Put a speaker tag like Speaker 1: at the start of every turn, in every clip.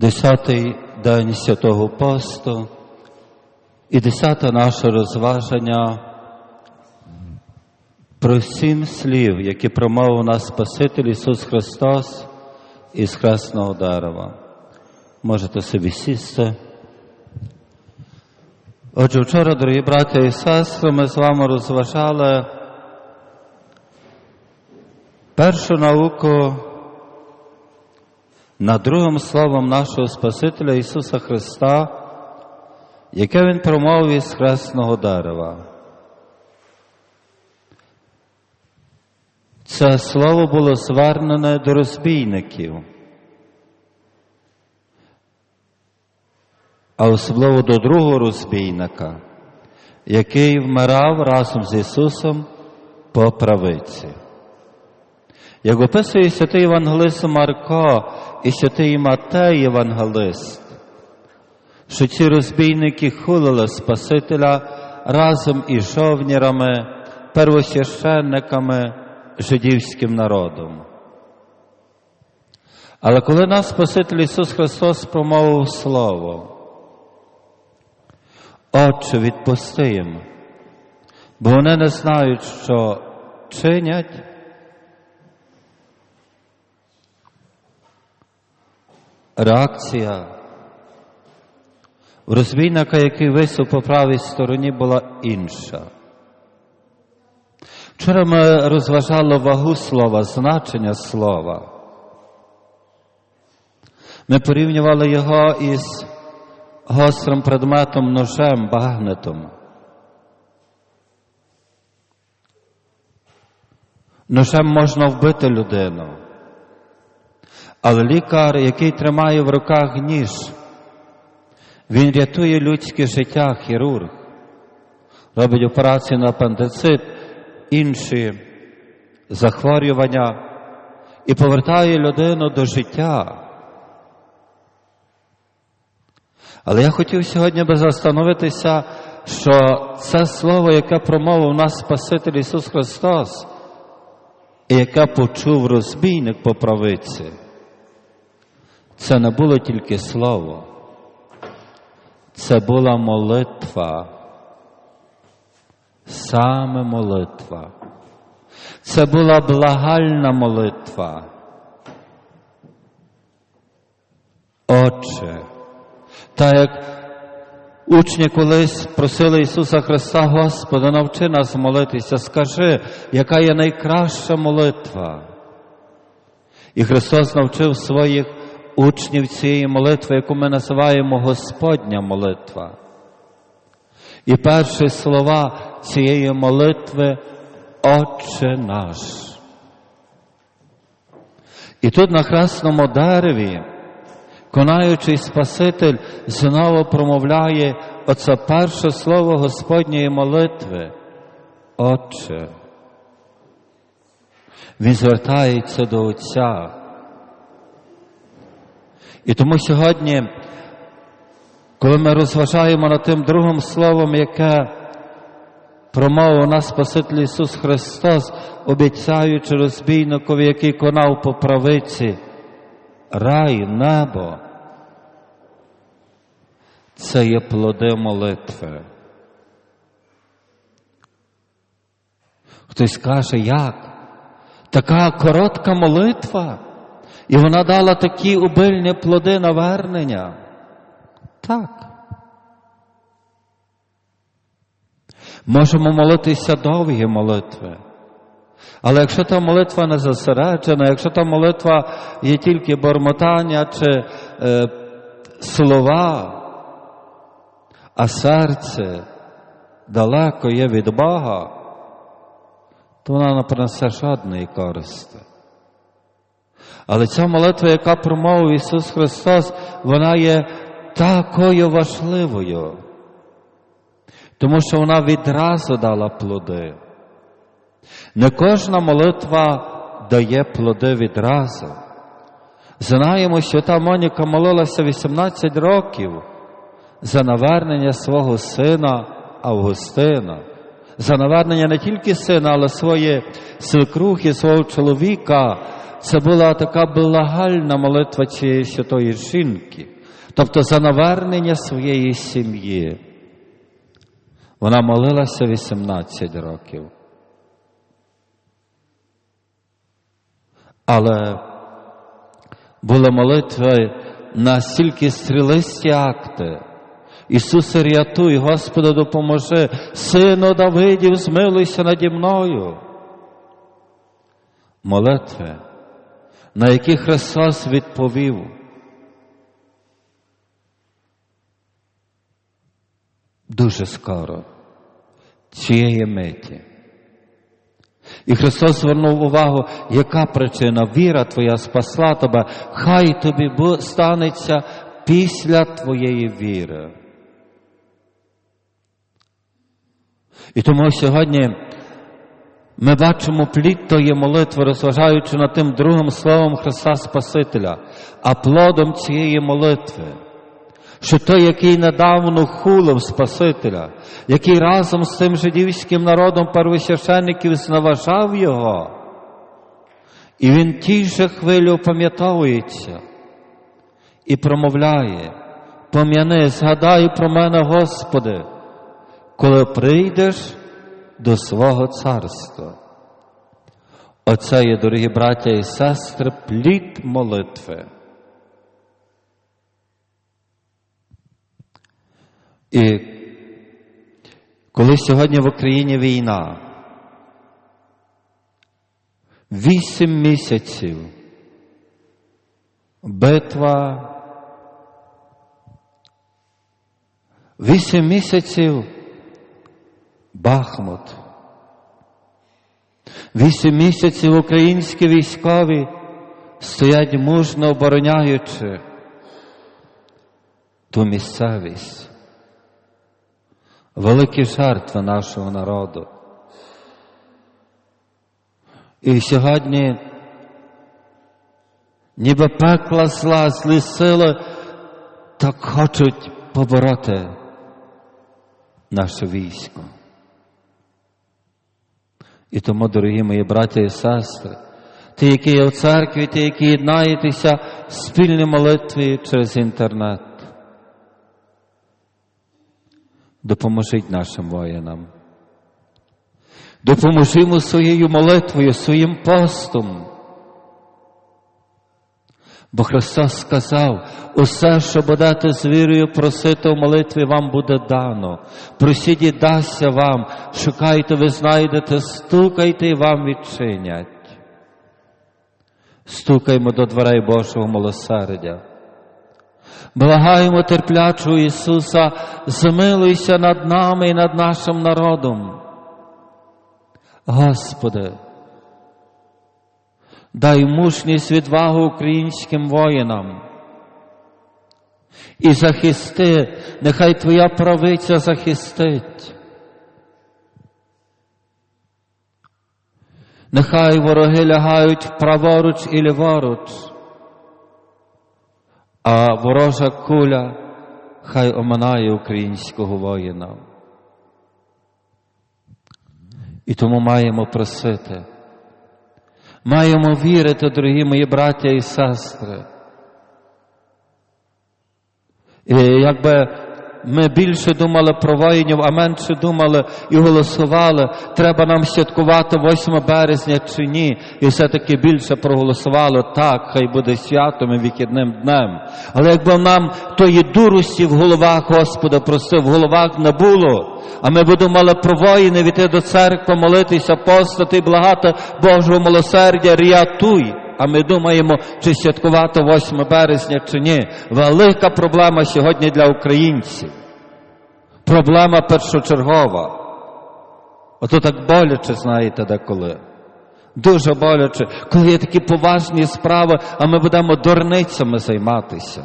Speaker 1: Десятий день святого посту і десяте наше розваження про сім слів, які промовив нас Спаситель Ісус Христос із хресного дерева. Можете собі сісти. Отже, вчора, дорогі браття і сестри, ми з вами розважали першу науку над другим словом нашого Спасителя Ісуса Христа, яке Він промовив із хресного дерева. Це слово було звернене до розбійників, а особливо до другого розбійника, який вмирав разом з Ісусом по правиці. Як описує святий Євангелист Марко і святий Матей Євангелист, що ці розбійники хулили Спасителя разом із жовнірами, первосвященниками, жидівським народом. Але коли нас Спаситель Ісус Христос промовив Слово, Отче, відпусти їм, бо вони не знають, що чинять. Реакція у розбійника, який висів по правій стороні, була інша. Вчора ми розважали вагу слова, значення слова. Ми порівнювали його із гострим предметом ножем, багнетом. Ножем можна вбити людину. Але лікар, який тримає в руках ніж, він рятує людське життя, хірург, робить операцію на апендицит, інші захворювання і повертає людину до життя. Але я хотів сьогодні би застановитися, що це слово, яке промовив нас Спаситель Ісус Христос, і яке почув розбійник по правиці, це не було тільки слово, це була молитва, саме молитва. Це була благальна молитва. Отче, так як учні колись просили Ісуса Христа, Господа, навчи нас молитися, скажи, яка є найкраща молитва. І Христос навчив своїх учнів цієї молитви, яку ми називаємо Господня молитва. І перші слова цієї молитви Отче наш. І тут на хресному дереві, конаючий Спаситель, знову промовляє оце перше слово Господньої молитви. Отче. Він звертається до Отця. І тому сьогодні, коли ми розважаємо над тим другим словом, яке промовив нас Спаситель Ісус Христос, обіцяючи розбійникові, який конав по правиці, рай, небо, це є плоди молитви. Хтось каже, як? Така коротка молитва. І вона дала такі убильні плоди навернення. Так. Можемо молитися довгі молитви. Але якщо та молитва не зосереджена, якщо та молитва є тільки бормотання чи е, слова, а серце далеко є від Бога, то вона не принесе жодної користи. Але ця молитва, яка промовив Ісус Христос, вона є такою важливою, тому що вона відразу дала плоди. Не кожна молитва дає плоди відразу. Знаємо, що та Моніка молилася 18 років за навернення свого сина Августина, за навернення не тільки сина, але своєї свекрухи, свого чоловіка це була така благальна молитва цієї святої жінки, тобто за навернення своєї сім'ї. Вона молилася 18 років. Але були молитви настільки стрілисті акти. Ісусе, рятуй, Господи, допоможи, Сину Давидів, змилуйся наді мною. Молитви, на які Христос відповів. Дуже скоро цієї миті. І Христос звернув увагу, яка причина віра Твоя спасла тебе, хай тобі станеться після Твоєї віри. І тому сьогодні ми бачимо плід тої молитви, розважаючи над тим другим словом Христа Спасителя, а плодом цієї молитви, що той, який недавно хулив Спасителя, який разом з тим жидівським народом первосвященників зневажав його, і він тій же хвилі опам'ятовується і промовляє, пом'яни, згадай про мене, Господи коли прийдеш до свого царства. Оце є, дорогі браття і сестри, плід молитви. І коли сьогодні в Україні війна, вісім місяців битва, вісім місяців Бахмут. Вісім місяців українські військові стоять мужно обороняючи ту місцевість, великі жертви нашого народу. І сьогодні, ніби пекла зла, злі сили, так хочуть побороти наше військо. І тому, дорогі мої браття і сестри, ті, які є в церкві, ті, які єднаєтеся в спільній молитві через інтернет, допоможіть нашим воїнам. Допоможімо своєю молитвою, своїм постом. Бо Христос сказав, усе, що будете з вірою просити в молитві, вам буде дано. Просіть і дасться вам, шукайте, ви знайдете, стукайте і вам відчинять. Стукаймо до дверей Божого милосердя. Благаємо терплячого Ісуса, змилуйся над нами і над нашим народом. Господи, дай мужність відвагу українським воїнам. І захисти, нехай Твоя правиця захистить. Нехай вороги лягають праворуч і ліворуч, а ворожа куля хай оминає українського воїна. І тому маємо просити. Маємо вірити, дорогі мої браття і сестри. І якби ми більше думали про воїнів, а менше думали і голосували, треба нам святкувати 8 березня чи ні, і все-таки більше проголосувало так, хай буде святом і вихідним днем. Але якби нам тої дурості в головах, Господа, просив, в головах не було, а ми б думали про воїни, війти до церкви, молитися, постати благати Божого милосердя, рятуй. А ми думаємо, чи святкувати 8 березня, чи ні. Велика проблема сьогодні для українців. Проблема першочергова. Ото так боляче, знаєте, деколи. Дуже боляче, коли є такі поважні справи, а ми будемо дурницями займатися.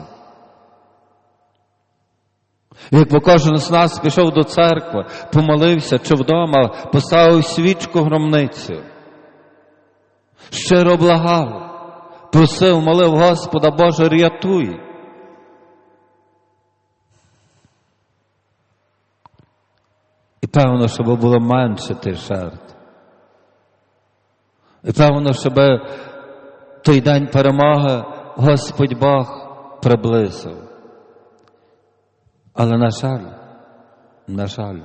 Speaker 1: Якби кожен з нас пішов до церкви, помолився чи вдома, поставив свічку громницю, щиро благав, просив, молив Господа Боже, рятуй. І певно, щоб було менше тих жертв. І певно, щоб той день перемоги Господь Бог приблизив. Але, на жаль, на жаль,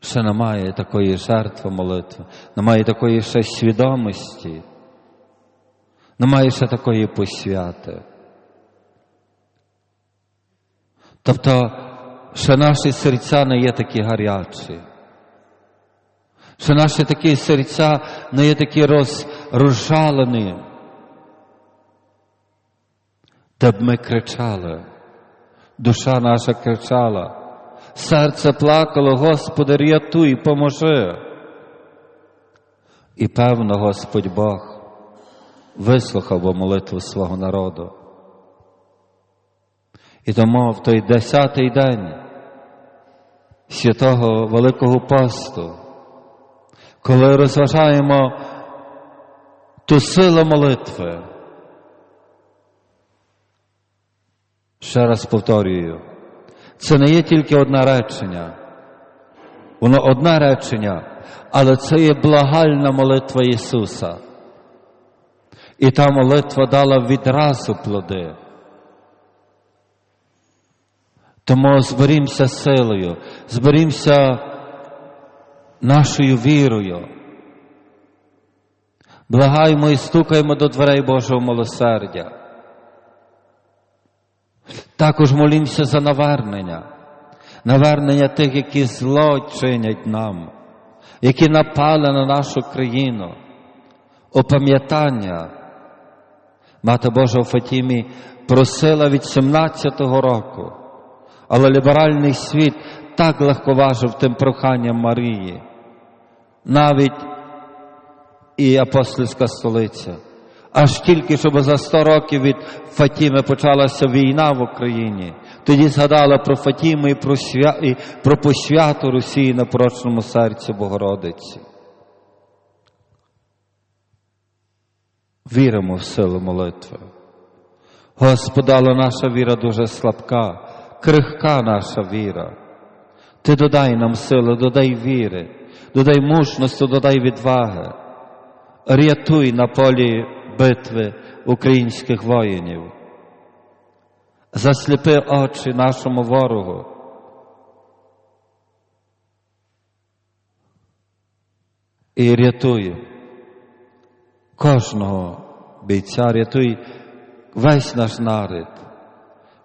Speaker 1: ще немає такої жертви молитви, немає такої ще свідомості, немає ще такої посвяти. Тобто, що наші серця не є такі гарячі, що наші такі серця не є такі роз, розжалені, де б ми кричали, душа наша кричала, серце плакало, Господи, рятуй, поможи. І певно, Господь Бог вислухав би молитву свого народу. І тому в той десятий день святого Великого посту, коли розважаємо ту силу молитви, ще раз повторюю, це не є тільки одне речення, воно одне речення, але це є благальна молитва Ісуса. І та молитва дала відразу плоди. Тому зберімося силою, зберімося нашою вірою. Благаємо і стукаємо до дверей Божого милосердя. Також молімося за навернення, навернення тих, які зло чинять нам, які напали на нашу країну, опам'ятання. Мати Божа у Фатімі просила від 17-го року, але ліберальний світ так легковажив тим проханням Марії, навіть і апостольська столиця. Аж тільки, щоб за 100 років від Фатіми почалася війна в Україні, тоді згадала про Фатіму і про, свя... і про посвяту Росії на прочному серці Богородиці. Віримо в силу молитви. Господи, але наша віра дуже слабка, крихка наша віра. Ти додай нам сили, додай віри, додай мужності, додай відваги. Рятуй на полі битви українських воїнів. Засліпи очі нашому ворогу. І рятуй кожного бійця, рятуй весь наш народ,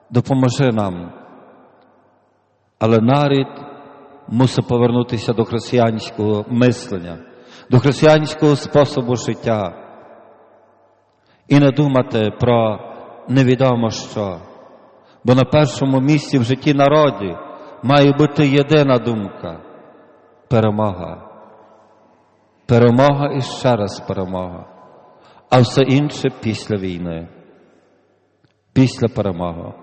Speaker 1: допоможи нам. Але народ мусить повернутися до християнського мислення, до християнського способу життя і не думати про невідомо що. Бо на першому місці в житті народі має бути єдина думка перемога. Перемога і ще раз перемога, а все інше після війни, після перемоги.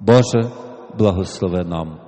Speaker 1: Боже, благослови нам.